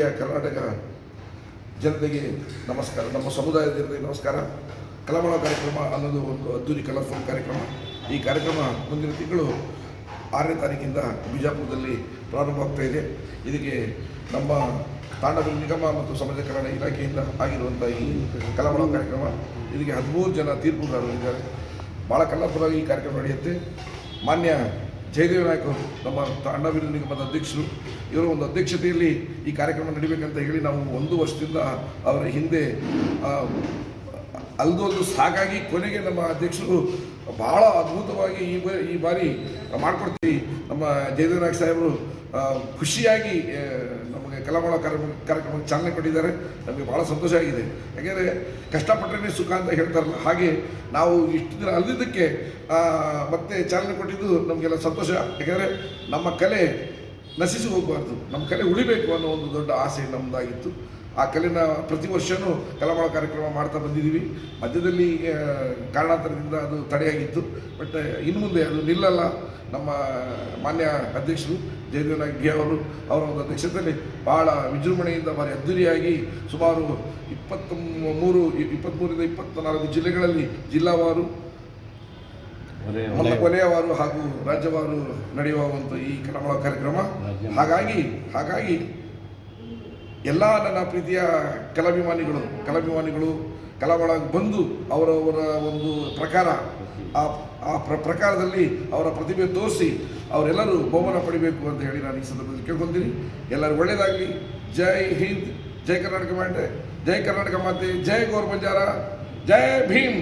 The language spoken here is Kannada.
ಪ್ರೀತಿಯ ಕರ್ನಾಟಕ ಜನತೆಗೆ ನಮಸ್ಕಾರ. ನಮ್ಮ ಸಮುದಾಯದ ಜನತೆಗೆ ನಮಸ್ಕಾರ. ಕಲಮಳ ಕಾರ್ಯಕ್ರಮ ಅನ್ನೋದು ಒಂದು ಅದ್ದೂರಿ ಕಲರ್ಫುಲ್ ಕಾರ್ಯಕ್ರಮ. ಈ ಕಾರ್ಯಕ್ರಮ ಮುಂದಿನ ತಿಂಗಳು ಆರನೇ ತಾರೀಕಿಂದ ಬಿಜಾಪುರದಲ್ಲಿ ಪ್ರಾರಂಭವಾಗ್ತಾ ಇದೆ. ಇದಕ್ಕೆ ನಮ್ಮ ತಾಂಡವ ನಿಗಮ ಮತ್ತು ಸಮಾಜ ಕಲ್ಯಾಣ ಇಲಾಖೆಯಿಂದ ಆಗಿರುವಂಥ ಈ ಕಲಮಳ ಕಾರ್ಯಕ್ರಮ. ಇದಕ್ಕೆ ಹದಿಮೂರು ಜನ ತೀರ್ಪುಗಾರರು ಇದ್ದಾರೆ. ಭಾಳ ಆಗಿ ಈ ಕಾರ್ಯಕ್ರಮ ನಡೆಯುತ್ತೆ. ಮಾನ್ಯ ಜಯದೇವ ನಾಯಕ್ ಅವರು ನಮ್ಮ ಅಣ್ಣಾಭಿವೃದ್ಧಿ ನಿಗಮದ ಅಧ್ಯಕ್ಷರು ಇವರ ಒಂದು ಅಧ್ಯಕ್ಷತೆಯಲ್ಲಿ ಈ ಕಾರ್ಯಕ್ರಮ ನಡಿಬೇಕಂತ ಹೇಳಿ ನಾವು ಒಂದು ವರ್ಷದಿಂದ ಅವರ ಹಿಂದೆ ಅಲ್ದೊಂದು ಸಾಕಾಗಿ ಕೊನೆಗೆ ನಮ್ಮ ಅಧ್ಯಕ್ಷರು ಬಹಳ ಅದ್ಭುತವಾಗಿ ಈ ಈ ಬಾರಿ ಮಾಡಿಕೊಡ್ತೀವಿ. ನಮ್ಮ ಜಯದೇವ ನಾಯಕ್ ಸಾಹೇಬರು ಖುಷಿಯಾಗಿ ಆ, ನಮಗೆ ಕಲಾಮಾಳ ಕಾರ್ಯಕ್ರಮ, ಕಾರ್ಯಕ್ರಮಕ್ಕೆ ಚಾಲನೆ ಕೊಟ್ಟಿದ್ದಾರೆ. ನಮಗೆ ಭಾಳ ಸಂತೋಷ ಆಗಿದೆ. ಯಾಕೆಂದರೆ ಕಷ್ಟಪಟ್ಟರೆ ಸುಖ ಅಂತ ಹೇಳ್ತಾರಲ್ಲ, ಹಾಗೆ ನಾವು ಇಷ್ಟು ದಿನ ಅಲ್ಲಿದ್ದಕ್ಕೆ ಮತ್ತೆ ಚಾಲನೆ ಕೊಟ್ಟಿದ್ದು ನಮಗೆಲ್ಲ ಸಂತೋಷ. ಯಾಕೆಂದರೆ ನಮ್ಮ ಕಲೆ ನಶಿಸಿ ಹೋಗಬಾರ್ದು ನಮ್ಮ ಕಲೆ ಉಳಿಬೇಕು ಅನ್ನೋ ಒಂದು ದೊಡ್ಡ ಆಸೆ ನಮ್ಮದಾಗಿತ್ತು ಆ ಕಲೆನ ಪ್ರತಿ ವರ್ಷವೂ ಕಲಾಮಾಳ ಕಾರ್ಯಕ್ರಮ ಮಾಡ್ತಾ ಬಂದಿದ್ದೀವಿ. ಮಧ್ಯದಲ್ಲಿ ಕಾರಣಾಂತರದಿಂದ ಅದು ತಡೆಯಾಗಿತ್ತು. ಬಟ್ ಇನ್ನು ಮುಂದೆ ಅದು ನಿಲ್ಲಲ್ಲ. ನಮ್ಮ ಮಾನ್ಯ ಅಧ್ಯಕ್ಷರು ಜಯದೇವ ನಾಯ್ಕ ಅವರು ಅವರ ಒಂದು ಅಧ್ಯಕ್ಷತೆಯಲ್ಲಿ ಭಾಳ ವಿಜೃಂಭಣೆಯಿಂದ ಭಾರಿ ಅದ್ದೂರಿಯಾಗಿ ಸುಮಾರು ಇಪ್ಪತ್ತ ಮೂರು ಇಪ್ಪತ್ತ್ಮೂರಿಂದ ಇಪ್ಪತ್ತ್ನಾಲ್ಕು ಜಿಲ್ಲೆಗಳಲ್ಲಿ ಜಿಲ್ಲಾವಾರು ಮೊದಲ ಕೊನೆಯವಾರು ಹಾಗೂ ರಾಜ್ಯವಾರು ನಡೆಯುವ ಒಂದು ಈ ಕಲಮಳ ಕಾರ್ಯಕ್ರಮ. ಹಾಗಾಗಿ ಹಾಗಾಗಿ ಎಲ್ಲ ನನ್ನ ಪ್ರೀತಿಯ ಕಲಾಭಿಮಾನಿಗಳು ಕಲಾಭಿಮಾನಿಗಳು ಕಲಾಮಳ ಬಂದು ಅವರವರ ಒಂದು ಪ್ರಕಾರ ಆ ಆ ಪ್ರ ಪ್ರಕಾರದಲ್ಲಿ ಅವರ ಪ್ರತಿಭೆ ತೋರಿಸಿ ಅವರೆಲ್ಲರೂ ಬಹುಮಾನ ಪಡಿಬೇಕು ಅಂತ ಹೇಳಿ ನಾನು ಈ ಸಂದರ್ಭದಲ್ಲಿ ಕೇಳ್ಕೊತೀನಿ. ಎಲ್ಲರೂ ಒಳ್ಳೆಯದಾಗಲಿ. ಜೈ ಹಿಂದ್ ಜೈ ಕರ್ನಾಟಕ ಮಾತೆ ಜೈ ಕರ್ನಾಟಕ ಮಾತೆ ಜೈ ಗೌರ್ ಬಂಜಾರ ಜೈ ಭೀಮ್.